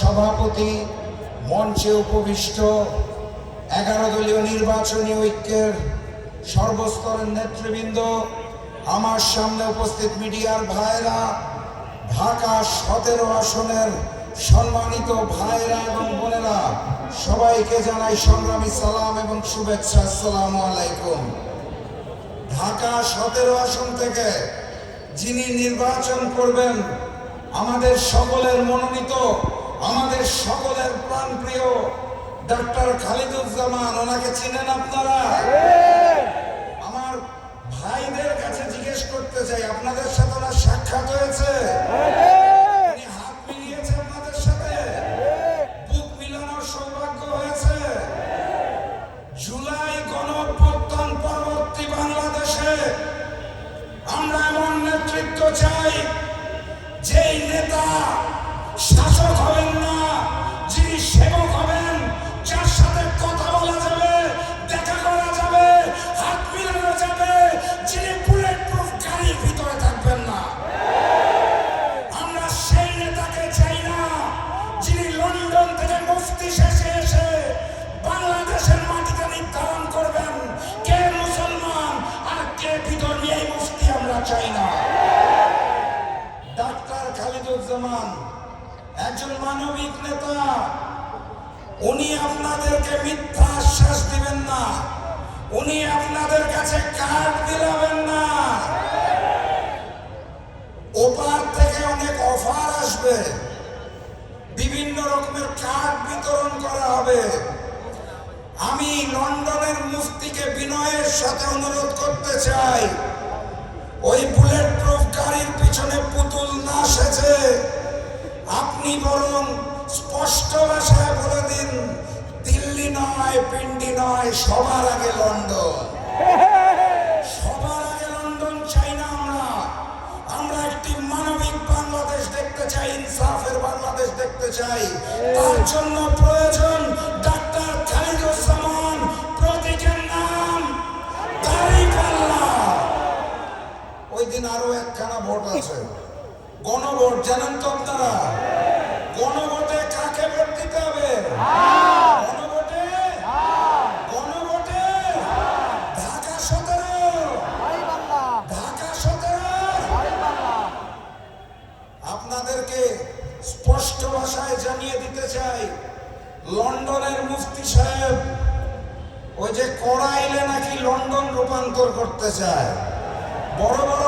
সভাপতি মঞ্চে উপবিষ্ট এগারো দলীয় নির্বাচনী ঐক্যের সর্বস্তরের নেতৃবৃন্দ, আমার সামনে উপস্থিত মিডিয়ার ভাইরা, ঢাকা সতেরো আসনের সম্মানিত ভাইরা এবং বোনেরা, সবাইকে জানাই সংগ্রামী সালাম এবং শুভেচ্ছা সালাম আলাইকুম। ঢাকা সতেরো আসন থেকে যিনি নির্বাচন করবেন, আমাদের সকলের মনোনীত আমাদের সকলের প্রাণ প্রিয় ডক্টর খালিদুজ্জামান, ওনাকে চিনেন আপনারা? আমার ভাইদের কাছে জিজ্ঞেস করতে চাই, আপনাদের সাথে ওনার সাক্ষাৎ হয়েছে? আপনাদের সাথে? মিলানোর সৌভাগ্য হয়েছে? জুলাই পরবর্তী বাংলাদেশে আমরা এমন নেতৃত্ব চাই, যেই নেতা শাসক হবেন মুফতি শেষে এসে বাংলাদেশের মাটিতে নির্ধারণ করবেন। কে মুসলমান আর কে নিয়ে এই মুফতি আমরা চাই না। ডাক্তার খালিদুজ্জামান, একজন মানবিক নেতা, উনি আপনাদেরকে মিথ্যা আশ্বাস দিবেন না। উনি আপনাদের কাছে কার্ড দিলাবেন না। ওপার থেকে অনেক অফার আসবে। রকমের কার্ড বিতরণ করা হবে। আমি লন্ডনের মুফতিকে বিনয়ের সাথে অনুরোধ করতে চাই। ওই বুলেট প্রুফ গাড়ির পিছনে পুতুল না সেজে আপনি বরং স্পষ্ট ভাষায় বলে দিন, দিল্লি নয়, পিন্ডি নয়, সবার আগে লন্ডন। সবার দেখতে চাই। তার জন্য প্রয়োজন ডাক্তার খালিদুজ্জামান প্রতীকের নাম ওই দিন আরও একখানা ভোট আছে। গণভোট, জানেন তো আপনারা? গণভোটে কাকে ভোট দিতে হবে? আপনাদেরকে স্পষ্ট ভাষায় জানিয়ে দিতে চাই, লন্ডনের মুফতি সাহেব, ওই যে কড়াইলে নাকি লন্ডন রূপান্তর করতে চায়। বড় বড়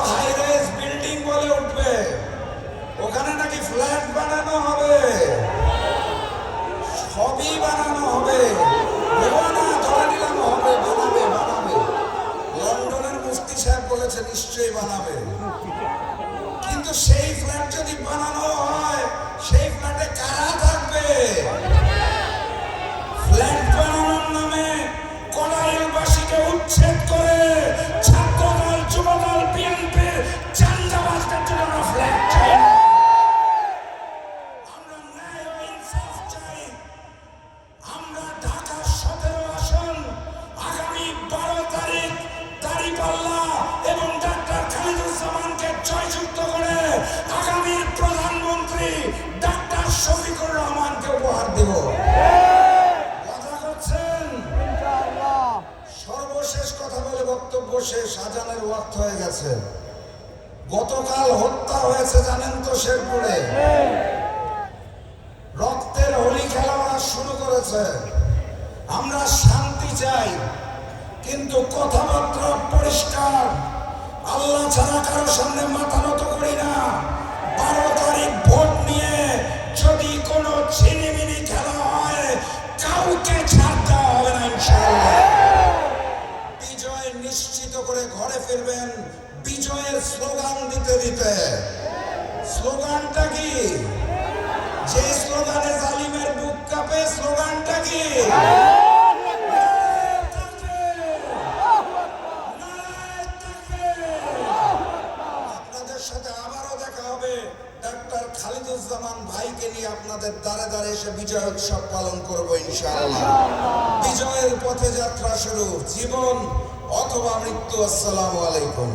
বক্তব্য শেষ আজানের ওয়াক্ত হয়ে গেছে। গতকাল হত্যা হয়েছে জানেন তো শেরপুরে। রক্তের হোলি খেলা শুরু করেছে। আমরা শান্তি চাই, কিন্তু কথাবার্তা পরিষ্কার, আল্লাহ ছাড়া কারও সামনে মাথা নত করি না। বারো তারিখ ফিরবেন বিজয়ের স্লোগান দিতে দিতে। স্লোগানটা কি? যে স্লোগানে জালিমের বুক কাঁপে, স্লোগানটা কি! আপনাদের সাথে আবারও দেখা হবে। ডাক্তার খালিদুজ্জামান আপনাদের দ্বারে এসে বিজয় উৎসব পালন করব ইনশাআল্লাহ। বিজয়ের পথে যাত্রা শুরু। জীবন অথবা মৃত্যু আসসালামু আলাইকুম।